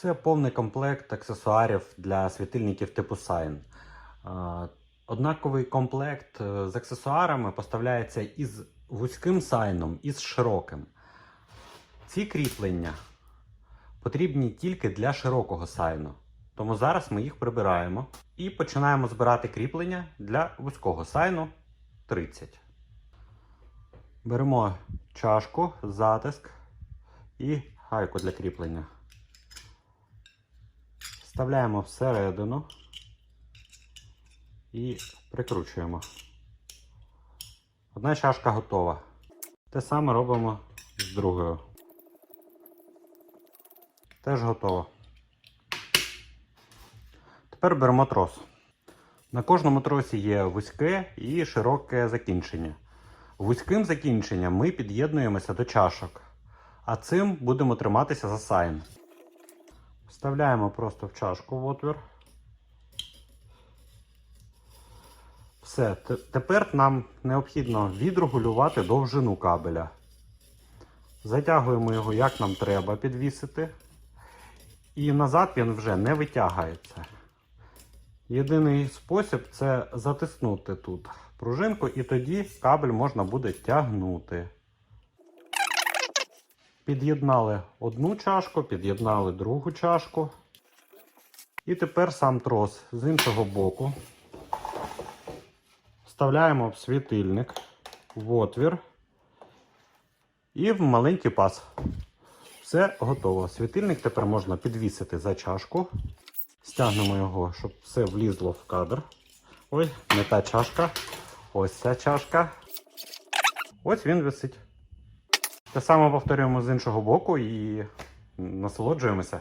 Це повний комплект аксесуарів для світильників типу. Е, Однаковий комплект е, з аксесуарами поставляється із вузьким сайном і з широким. Ці кріплення потрібні тільки для широкого сайну. Тому зараз ми їх прибираємо і починаємо збирати кріплення для вузького сайну 30. Беремо чашку, затиск і гайку для кріплення. Вставляємо всередину і прикручуємо. Одна чашка готова. Те саме робимо з другою. Теж готово. Тепер беремо трос. На кожному тросі є вузьке і широке закінчення. Вузьким закінченням ми під'єднуємося до чашок, а цим будемо триматися за сайн. Вставляємо просто в чашку в отвір. Все, тепер нам необхідно відрегулювати довжину кабеля. Затягуємо його як нам треба підвісити. І назад він вже не витягається. Єдиний спосіб це затиснути тут пружинку, і тоді кабель можна буде тягнути. Під'єднали одну чашку, під'єднали другу чашку. І тепер сам трос з іншого боку. Вставляємо в світильник, в отвір і в маленький паз. Все готово. Світильник тепер можна підвісити за чашку. Стягнемо його, щоб все влізло в кадр. Ой, не та чашка. Ось ця чашка. Ось він висить. Те саме повторюємо з іншого боку і насолоджуємося.